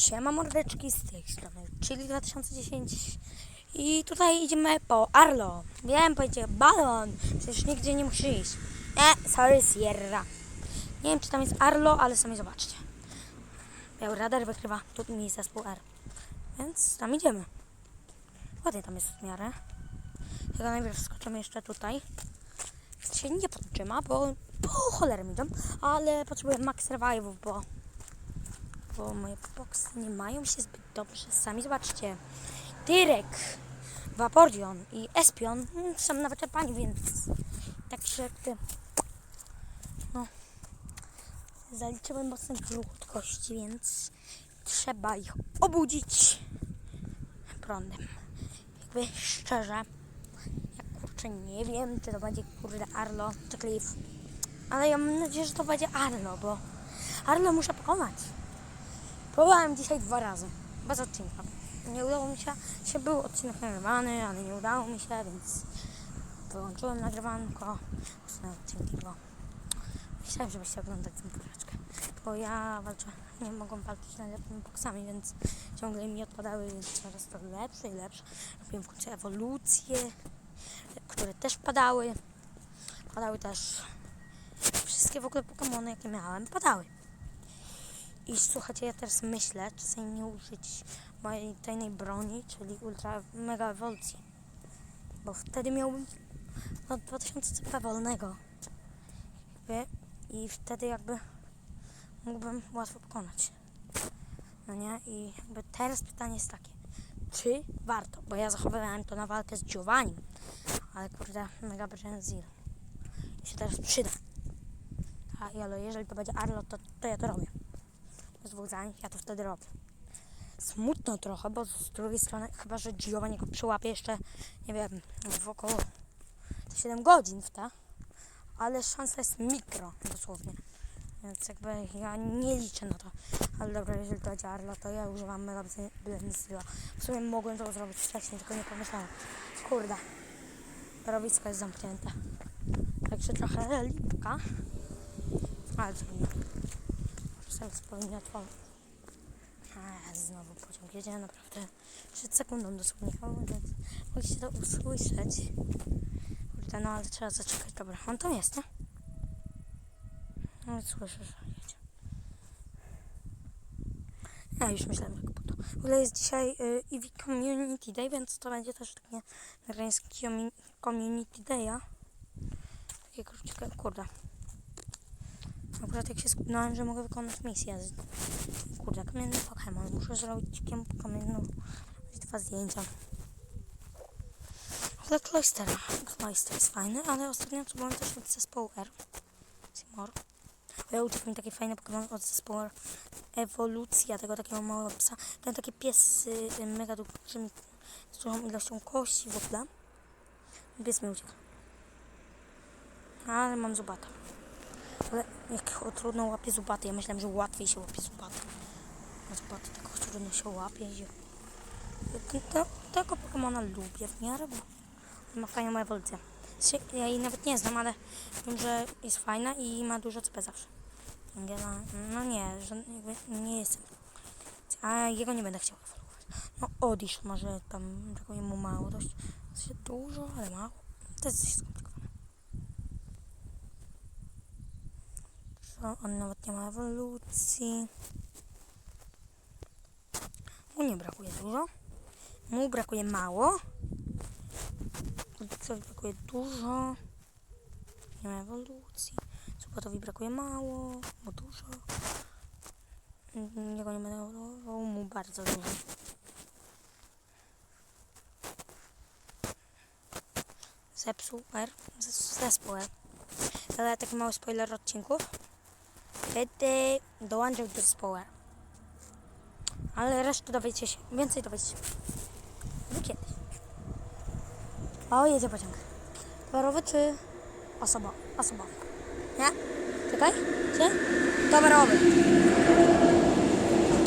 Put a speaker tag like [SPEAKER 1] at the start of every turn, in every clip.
[SPEAKER 1] Siema mordeczki z tej strony, czyli 2010 i tutaj idziemy po Arlo. Wiem, powiecie balon, przecież nigdzie nie musi iść. E, sorry Sierra. Nie wiem czy tam jest Arlo, ale sami zobaczcie. Biały radar wykrywa tu mi zespół R. Więc tam idziemy. Ładnie tam jest w miarę. Tylko najpierw skoczymy jeszcze tutaj. Się nie podtrzyma, bo po cholerę mi idą, ale potrzebuję max revive'ów, bo bo moje boxy nie mają się zbyt dobrze. Sami zobaczcie. Tyrek, Vapordion i Espion mm, są na wyczerpaniu, więc tak się jakby no zaliczyłem mocne krótkości, więc trzeba ich obudzić prądem. Jakby szczerze, jak kurczę nie wiem, czy to będzie kurde Arlo czy Cliff. Ale ja mam nadzieję, że to będzie Arlo, bo Arlo muszę pokonać. Próbowałem dzisiaj dwa razy, bez odcinka. Nie udało mi się, się był odcinek nagrywany, ale nie udało mi się, więc wyłączyłem nagrywanko, usunąłem odcinki, bo myślałem, żebyście oglądać tę porażkę. Bo ja walczę, nie mogłem walczyć najlepszymi boksami, więc ciągle mi odpadały coraz to lepsze i lepsze. Robiłem w końcu ewolucje, które też padały. Padały też wszystkie w ogóle Pokemony, jakie miałem, padały. I słuchajcie, ja teraz myślę, sobie nie użyć mojej tajnej broni, czyli ultra mega ewolucji. Bo wtedy miałbym no, 2000 CP wolnego. Jakby, I wtedy jakby mógłbym łatwo pokonać. No nie? I jakby teraz pytanie jest takie, czy warto? Bo ja zachowywałem to na walkę z Giovanni. Ale kurde, mega Brzenzil. I się teraz przyda. A jeżeli to będzie Arlo, to, to ja to robię z dwóch ja to wtedy robię. Smutno trochę, bo z drugiej strony, chyba że Giovanni go przyłapie jeszcze, nie wiem, w około 7 godzin w te, ale szansa jest mikro, dosłownie. Więc jakby ja nie liczę na to. Ale dobra, jeżeli to Arlo, to ja używam mega blenzyla. W sumie mogłem to zrobić wcześniej, tylko nie pomyślałem. Kurde, rowisko jest zamknięte. Także trochę lipka. Ale trudno. Zaraz powinien otworzyć. A, znowu pociąg jedzie naprawdę przed sekundą dosłownie, więc mogliście to usłyszeć. Kurde, no ale trzeba zaczekać. Dobra, on tam jest, nie? No słyszę, że jedzie. Ja już myślałem, że po to. W ogóle jest dzisiaj y, EV Community Day, więc to będzie też takie nagranie Community Day'a. Takie krótkie, kurde. Akurat jak się skupnąłem, że mogę wykonać misję z... Kurde, kamienny Pokémon. Muszę zrobić kamienną... dwa zdjęcia. Ale Cloystera. Cloyster jest fajny, ale ostatnio byłem też od zespołu R. Simor. Ja uciekł mi taki fajny Pokémon od zespołu R. Ewolucja tego takiego małego psa. Ten taki pies y, mega dużym, z dużą ilością kości w ogóle. Pies mi uciekł. Ale mam zubata. Ale jak trudno łapie zubaty, ja myślałem, że łatwiej się łapie zubaty. A zubaty tak trudno się łapie. te- Tego Pokemona lubię w miarę, bo ma fajną ewolucję. Ja jej nawet nie znam, ale wiem, że jest fajna i ma dużo CP zawsze. No nie, że nie jestem. A jego nie będę chciał ewoluować. No Odish może tam brakuje mu mało dość. Sensie dużo, ale mało. To jest coś Co? On nawet nie ma ewolucji. Mu nie brakuje dużo. Mu brakuje mało. Co brakuje dużo. Nie ma ewolucji. Subotowi brakuje mało, bo dużo. Niego nie będę ewoluował, mu bardzo dużo. Zepsuł R. Zes- Zespół R. Ale taki mały spoiler odcinków. Wtedy dołączył do zespołu. Ale resztę dowiecie się. Więcej dowiecie się. Wy kiedyś. O, jedzie pociąg. Towarowy czy osobowy? Osobowy. Nie? Czekaj. Gdzie? Towarowy.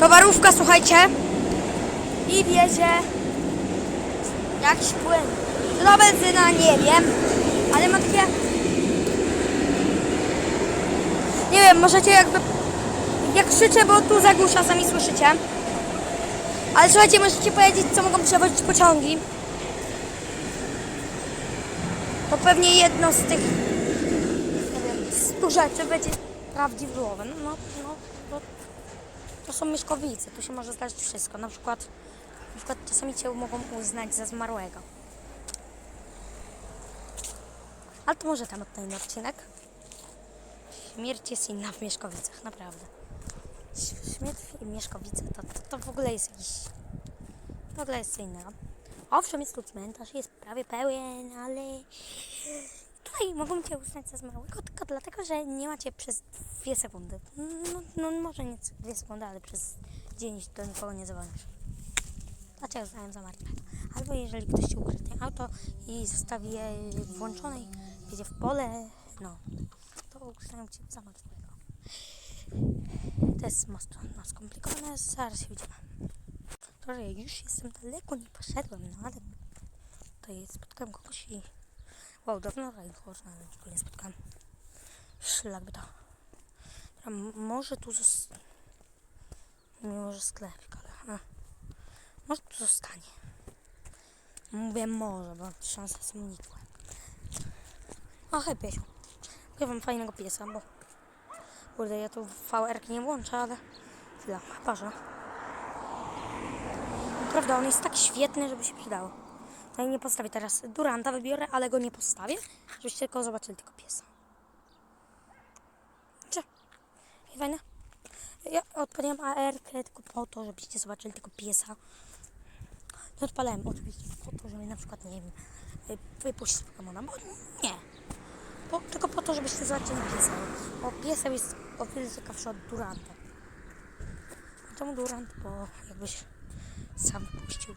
[SPEAKER 1] Towarówka, słuchajcie. I wiezie jakiś płyn. Czy to benzyna? Nie wiem. Ale ma takie nie wiem, możecie jakby... Jak krzyczę, bo tu zagłusza, sami słyszycie. Ale słuchajcie, możecie powiedzieć, co mogą przewozić pociągi. To pewnie jedno z tych nie rzeczy będzie prawidłowe. No, no, no to, są mieszkowice, tu się może zdarzyć wszystko. Na przykład, na przykład czasami cię mogą uznać za zmarłego. Ale to może temat inny odcinek. Śmierć jest inna w Mieszkowicach, naprawdę. Śmierć i Mieszkowice to, to, to w ogóle jest jakiś... W ogóle jest co innego. Owszem, jest tu cmentarz, jest prawie pełen, ale... Tutaj mogą Cię uznać za zmarłego tylko dlatego, że nie macie przez dwie sekundy. No, no może nie dwie sekundy, ale przez dzień do nikogo nie dzwonisz. Dlaczego uznają za martwego? Albo jeżeli ktoś Ci ukradnie auto i zostawi je włączone i w pole, no, uznają Cię za martwego. To jest mocno no, skomplikowane, zaraz się widzimy. Że już jestem daleko, nie poszedłem, no ale jest, spotkałem kogoś i wow, dawno Reinhardt, ale nikogo nie spotkałem. Szlak by to. Może tu zostanie. Mimo, że sklepik, ale... A. Może tu zostanie. Mówię może, bo szanse są nikłe. O, hej piesiu. Ja wam fajnego piesa, bo... Kurde, ja tu VR nie włączę, ale... Chwila, że... Prawda, on jest tak świetny, żeby się przydało. No i nie postawię teraz Duranta, wybiorę, ale go nie postawię, żebyście tylko zobaczyli tylko piesa. Cze? Nie fajne? Ja odpaliłem AR tylko po to, żebyście zobaczyli tylko piesa. Nie odpalałem oczywiście po to, żeby na przykład, nie wiem, wypuścić Pokemona, bo nie. Po, tylko po to, żebyście zobaczyli piesa. Bo piesem jest o wiele ciekawszy od Duranta. Czemu Durant? Bo jakbyś sam puścił.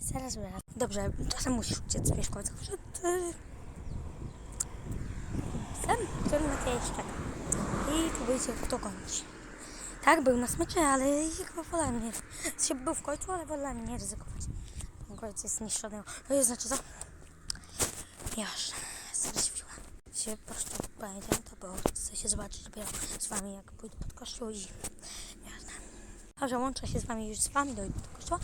[SPEAKER 1] Zaraz wracam. Dobrze, czasem musisz uciec z mieszkańców przed... y, Ten, który na ciebie czeka. I próbujcie to kończyć. Tak, był na smyczy, ale jakby wolałem nie... Się był w końcu, ale wolałem nie ryzykować. Ten końc jest niszczony. No i znaczy co? Jasne, zreświła. Się po prostu pamiętam to, bo chcę się zobaczyć dopiero z wami, jak pójdę pod kościół i... Jasne. Dobrze, łączę się z wami już z wami, dojdę do kościoła.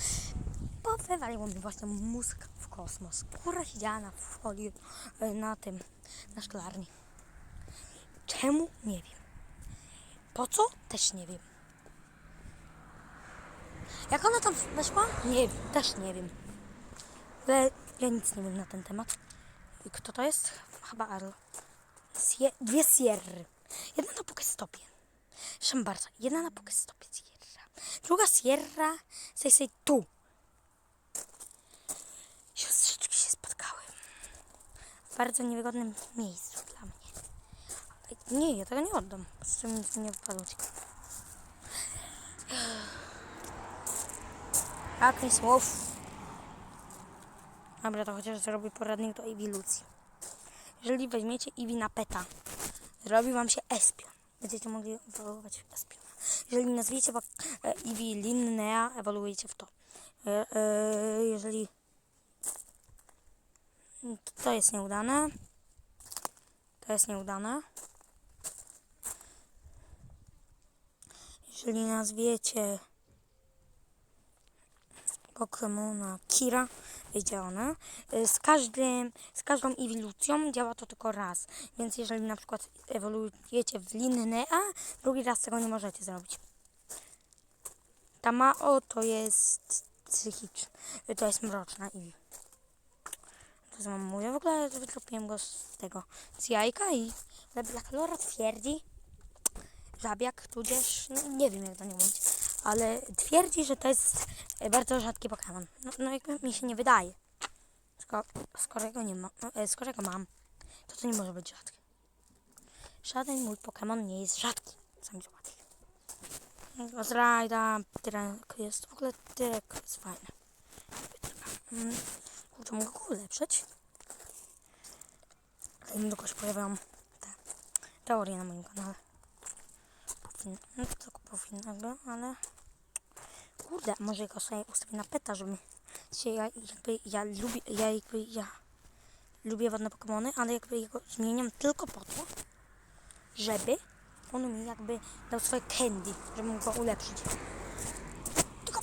[SPEAKER 1] Bo wywaliło mi właśnie mózg w kosmos. Kura siedziała na folii, e, na tym, na szklarni. Czemu? Nie wiem. Po co? Też nie wiem. Jak ona tam weszła? Nie wiem, też nie wiem. Ale ja nic nie wiem na ten temat. I Kto to jest? Chyba Arl. Sie dwie Sierry. Jedna na Pokestopie. Bardzo, jedna na Pokestopie Sierra. Druga Sierra, sej, sej tu. Siostrzyczki się spotkały. W bardzo niewygodnym miejscu dla mnie. Nie, ja tego nie oddam. Z czym nic nie wypadło ciekawe. Takich słów. Dobra, to chociaż zrobię poradnik do Eevee Lucji. Jeżeli weźmiecie Eevee na peta, zrobi wam się Espion. Będziecie mogli ewoluować w Espiona. Jeżeli nazwiecie Eevee Linnea, ewoluujecie w to. E, e, jeżeli to- to jest nieudane, to jest nieudane. Jeżeli nazwiecie Pokemona Kira, ona. Y, Z, każdym, z każdą ewolucją działa to tylko raz. Więc jeżeli na przykład ewoluujecie w Linnea, drugi raz tego nie możecie zrobić. Tamao to jest psychiczna, y, to jest mroczna i to co mam mówię, w ogóle wytropiłem go z tego, z jajka i Black Lora twierdzi, żabiak, tudzież, nie wiem jak to nie mówić, ale twierdzi, że to jest e, bardzo rzadki Pokémon. No, no jakby mi się nie wydaje. Skoro, skoro go nie ma, no, e, skoro go mam, to to nie może być rzadki. Żaden mój Pokémon nie jest rzadki. Sami zobaczcie. Zrajda, Tyrek jest, w ogóle Tyrek jest fajny. Mm, Kurczę, mogę go ulepszyć. Niedługo się pojawią te teorie na moim kanale. No to tylko powinno, ale... Kurde, może go sobie ustawię na peta, żeby się ja jakby ja lubię, ja jakby ja lubię wodne Pokemony, ale jakby jego zmieniam tylko po to, żeby on mi jakby dał swoje candy, żeby mógł go ulepszyć.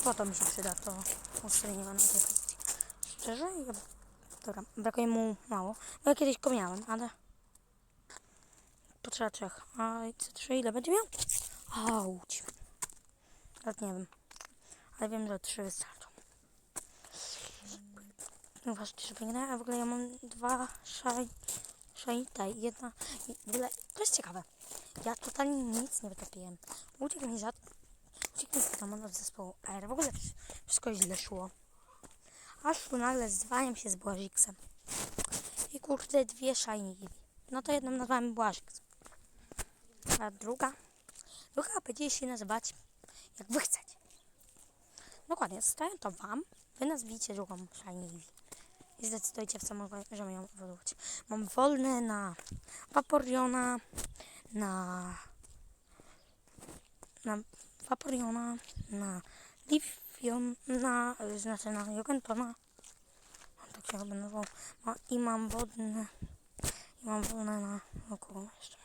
[SPEAKER 1] po to mi się przyda to ustawienie na tej pozycji. Szczerze? Ja... Dobra, brakuje mu mało. Bo ja kiedyś go miałem, ale... Potrzeba trzech. A C3 ile będzie miał? Auć. Nawet nie wiem. Ale wiem, że trzy wystarczą. No właśnie, że biegnę, a w ogóle ja mam dwa szaj... Szaj, daj, jedna... I w ogóle, to jest ciekawe. Ja totalnie nic nie wytopiłem. Uciekł mi za... Uciekł mi samolot z zespołu R. W ogóle wszystko źle szło. Aż tu nagle zwaniam się z Błaziksem. I kurde, dwie shiny. No to jedną nazwałem Błaziks. A druga? Druga będzie się nazywać jak wy chcecie. Dokładnie, zostawiam to wam. Wy nazwijcie drugą shiny. I zdecydujcie w co możemy ją ewoluować. Mam wolne na Vaporiona, na na Vaporiona, na Lifion, na, znaczy na Jogentona. Tak się chyba nazywał. Ma, I mam wodne, i mam wolne na, około jeszcze.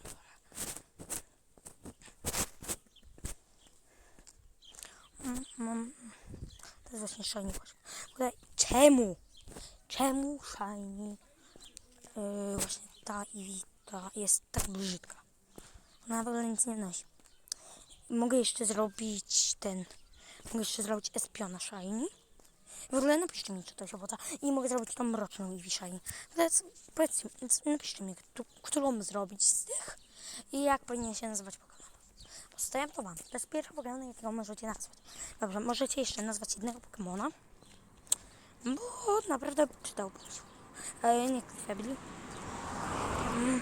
[SPEAKER 1] mam Mam, to jest właśnie shiny właśnie. Czemu? Czemu shiny yy, właśnie ta i ta jest tak brzydka? Ona w ogóle nic nie wnosi. Mogę jeszcze zrobić ten. Mogę jeszcze zrobić espiona shiny. W ogóle napiszcie mi, czy to się opłaca. I mogę zrobić tą mroczną Eevee shiny. Więc powiedzcie, napiszcie mi, któ- którą zrobić z tych i jak powinien się nazywać. Zostawiam to wam. To jest pierwszy Pokémon, jakiego możecie nazwać. Dobrze, możecie jeszcze nazwać jednego Pokémona. Bo naprawdę przydałby się. E, nie Cliffably. Mm.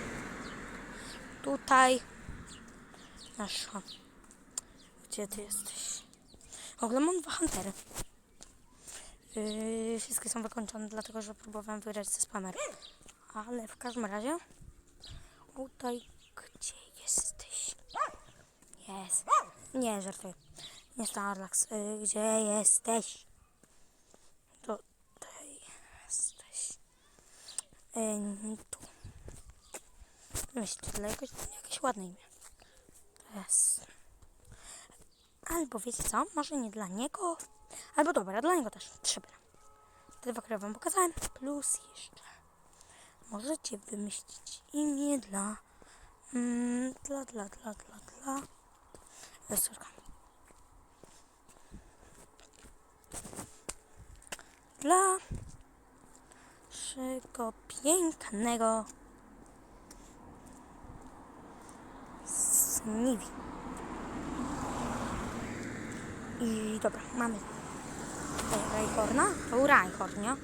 [SPEAKER 1] Tutaj nasza. Gdzie ty jesteś? W ogóle mam dwa huntery. Yy, wszystkie są wykończone, dlatego że próbowałem wygrać ze spamerem. Ale w każdym razie. Tutaj? Jest. Nie, żartuję. Nie Starlax. Yy, gdzie jesteś? Tutaj jesteś. Yy, tu. Myślę, ale jakoś, jakieś ładne imię. Jest. Albo wiecie co? Może nie dla niego. Albo dobra, dla niego też. Trzy bram. Te dwa, które wam pokazałem. Plus jeszcze. Możecie wymyślić imię dla... Mm, dla, dla, dla, dla, dla... Sorka. Dla... Naszego pięknego... Sniwi. I dobra, mamy Rajhorna. To Rajhorn, nie?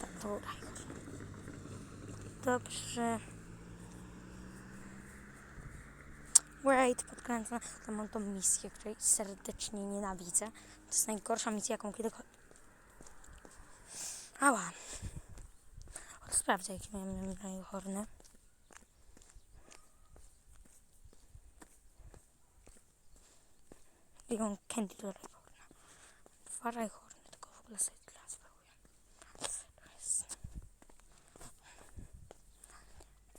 [SPEAKER 1] Tak, to Rajhorn. Dobrze. Wait, podkręcę. To mam tą misję, której serdecznie nienawidzę. To jest najgorsza misja, jaką kiedykolwiek. Ała. Sprawdzę, jakie miałem Rajhorny. I on Candy do Rayhorna. Dwa Rayhorny, tylko w ogóle sobie transferuję. To jest...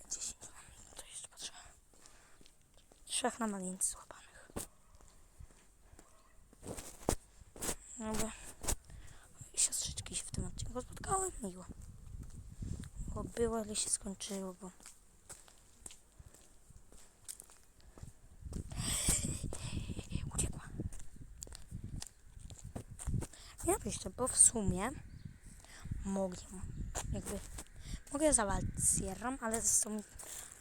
[SPEAKER 1] 10 mam, to jeszcze potrzeba. Trzech na malince złapanych. Dobra. Siostrzyczki się w tym odcinku spotkały. Miło. Bo było, ale się skończyło, bo... Uciekła. Nie napiszcie, bo w sumie mogę, jakby, mogę zawalczyć z Sierrą, ale został mi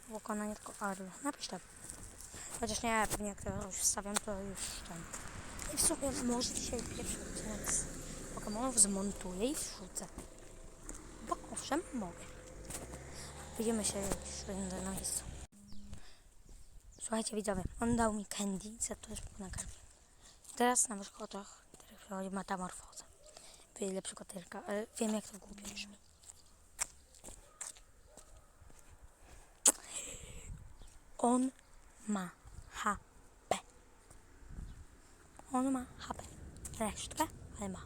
[SPEAKER 1] wykonanie tylko Arlo. Napiszcie. Chociaż nie, pewnie jak to już wstawiam, to już ten. I w sumie może dzisiaj pierwszy odcinek z Pokemonów zmontuję i wrzucę. Bo owszem, mogę. Widzimy się już na miejscu. Słuchajcie widzowie, on dał mi candy za to, że na karmie. Teraz na oczach teraz przechodzi metamorfozę. Wiele przykotyrka, ale wiem jak to głupio brzmi. On ma HP. On ma HP. Resztkę, ale ma.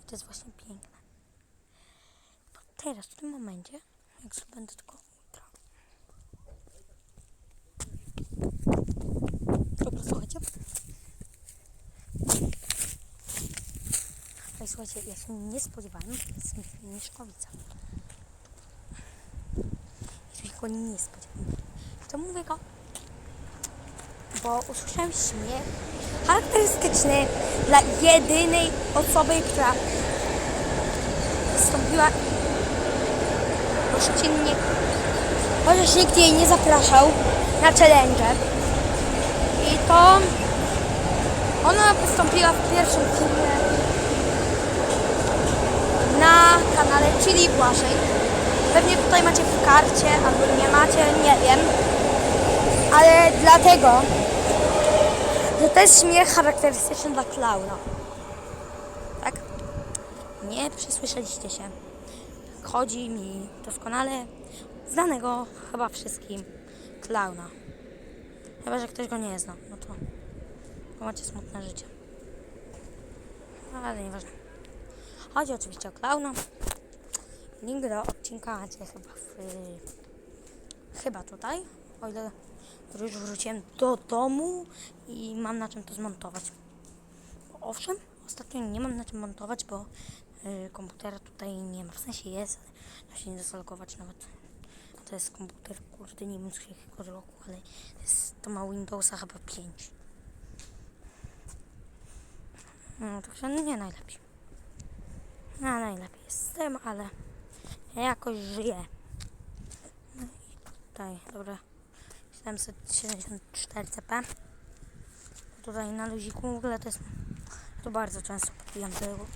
[SPEAKER 1] I to jest właśnie piękne. Bo teraz, w tym momencie, jak sobie będę tylko ultra. Dobra, słuchajcie. słuchajcie, ja się nie spodziewałem, jest Mieszkowica. Ja się go nie spodziewałem. To mówię go, bo usłyszałem śmiech charakterystyczny dla jedynej osoby, która wystąpiła gościnnie, chociaż nikt jej nie zapraszał na challenge. I to ona wystąpiła w pierwszym filmie na kanale Chili Błaszej. Pewnie tutaj macie w karcie, albo nie macie, nie wiem. Ale dlatego, to jest śmiech charakterystyczny dla klauna. Tak? Nie przesłyszeliście się. Chodzi mi doskonale znanego chyba wszystkim klauna. Chyba, że ktoś go nie zna, no to, to macie smutne życie. No, ale nieważne. Chodzi oczywiście o klauna. Link do odcinka macie chyba w... Chyba tutaj, o ile już wróciłem do domu i mam na czym to zmontować. Owszem, ostatnio nie mam na czym montować, bo y, komputera tutaj nie ma. W sensie jest, ale się nie zalogować nawet. To jest komputer, kurde, nie wiem z jakiego roku, ale jest, to ma Windowsa chyba 5. No, także nie najlepiej. No, najlepiej jest z tym, ale ja jakoś żyję. No i tutaj, dobra, 774 CP. Tutaj na luziku w ogóle to jest, to bardzo często podbijam tego.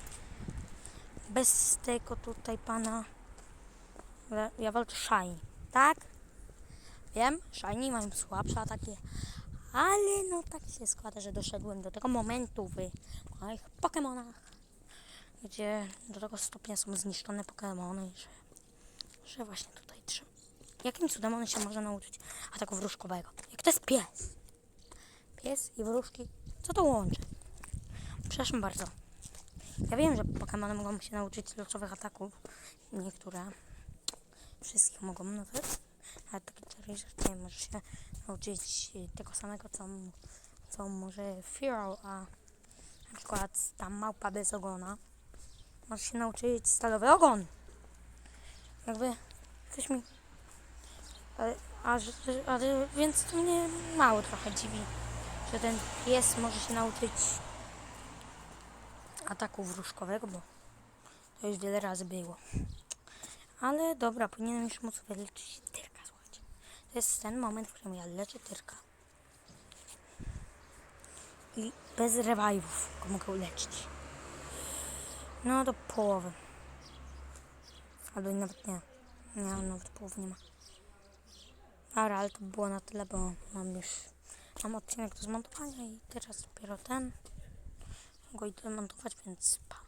[SPEAKER 1] Bez tego tutaj pana, ja walczę Shiny, tak? Wiem, Shiny mają słabsze ataki, ale no tak się składa, że doszedłem do tego momentu w moich Pokemonach, gdzie do tego stopnia są zniszczone Pokemony, że, że właśnie tutaj. Jakim cudem on się może nauczyć ataku wróżkowego? Jak to jest pies? Pies i wróżki, co to łączy? Przepraszam bardzo. Ja wiem, że Pokemony mogą się nauczyć loczowych ataków. Niektóre. Wszystkich mogą nawet. Ale taki Charizard nie może się nauczyć tego samego, co, co może Fearow, a na przykład ta małpa bez ogona może się nauczyć stalowy ogon. Jakby coś mi... A, że- ale więc to mnie mało trochę dziwi, że ten pies może się nauczyć ataku wróżkowego, bo to już wiele razy było. Ale dobra, powinienem już móc wyleczyć Tyrka, słuchajcie. To jest ten moment, w którym ja leczę Tyrka. I bez revive'ów go mogę uleczyć. No do połowy. Albo nawet nie. Nie, nawet połowy nie ma. Dobra, ale to było na tyle, bo mam już mam odcinek do zmontowania i teraz dopiero ten. Go idę montować, więc pa.